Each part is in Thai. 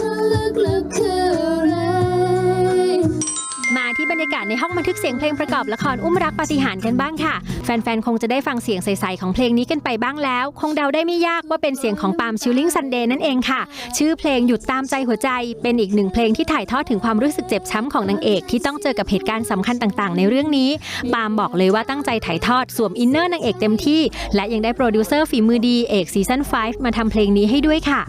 Look! Look! look. บรรยากาศในห้องบันทึกเสียงเพลงประกอบละครอุ้มรักปฏิหารกันบ้างค่ะ แฟนๆ คงจะได้ฟังเสียงใสๆของเพลงนี้กันไปบ้างแล้ว คงเดาได้ไม่ยากว่าเป็นเสียงของปาล์มชิลลิงซันเดย์นั่นเองค่ะ ชื่อเพลงหยุดตามใจหัวใจ เป็นอีกหนึ่งเพลงที่ถ่ายทอดถึงความรู้สึกเจ็บช้ำของนางเอกที่ต้องเจอกับเหตุการณ์สำคัญต่างๆ ในเรื่องนี้ปาล์มบอกเลยว่าตั้งใจถ่ายทอดสวมอินเนอร์นางเอกเต็มที่ และยังได้โปรดิวเซอร์ฝีมือดีเอกซีซั่น5มาทำเพลงนี้ให้ด้วยค่ะ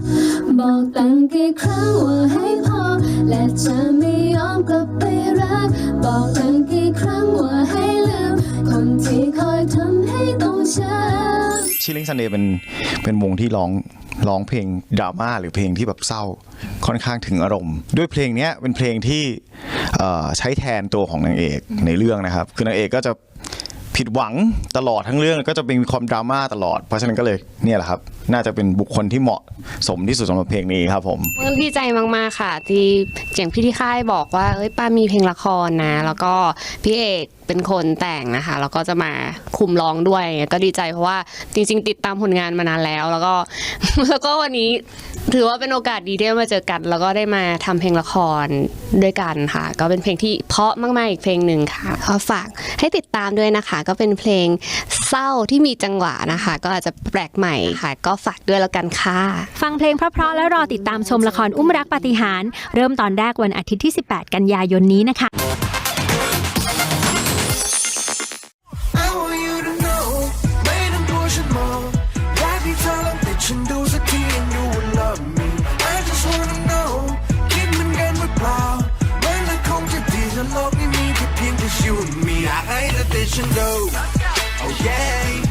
บอกตั้งกี่ครั้งว่าให้พอและจะ คนที่คอยทำให้ต้องช้ำชิลลิงซันเดย์เป็นเป็นวงที่ร้องร้องเพลงดราม่าหรือเพลงที่แบบเศร้าค่อนข้างถึงอารมณ์ ด้วยเพลงนี้เป็นเพลงที่เอ่อใช้แทนตัวของนางเอกในเรื่องนะครับ คือนางเอกก็จะ ผิดหวังตลอดทั้งเรื่องก็จะเป็นความดราม่าตลอด เพราะฉะนั้นก็เลยเนี่ยแหละครับ น่าจะเป็นบุคคลที่เหมาะสมที่สุดสำหรับเพลงนี้ครับผมมันดีใจมาก ๆ ค่ะ ที่อย่างพี่ที่ค่ายบอกว่าเอ้ยป้ามีเพลงละครนะ แล้วก็พี่เอกเป็นคนแต่งนะคะ แล้วก็จะมาคุมร้องด้วยก็ดีใจเพราะว่าจริง ๆ ติดตามผลงานมานานแล้ว แล้วก็แล้วก็วันนี้ ถือว่าเป็นโอกาสดีที่ได้มาเจอกัน แล้วก็ได้มาทำเพลงละครด้วยกันค่ะ ก็เป็นเพลงที่เพราะมาก ๆ อีกเพลงหนึ่งค่ะก็ฝากให้ติดตามด้วยนะคะ ก็เป็นเพลงเศร้าที่มีจังหวะนะคะ ก็อาจจะแปลกใหม่ค่ะ ก็ฝากด้วยแล้วกันค่ะ ฟังเพลงเพราะๆแล้วรอติดตามชมละครอุ้มรักปาฏิหาริย์เริ่มตอนแรกวันอาทิตย์ที่ 18 กันยายนนี้นะคะ vision and go. Oh yeah.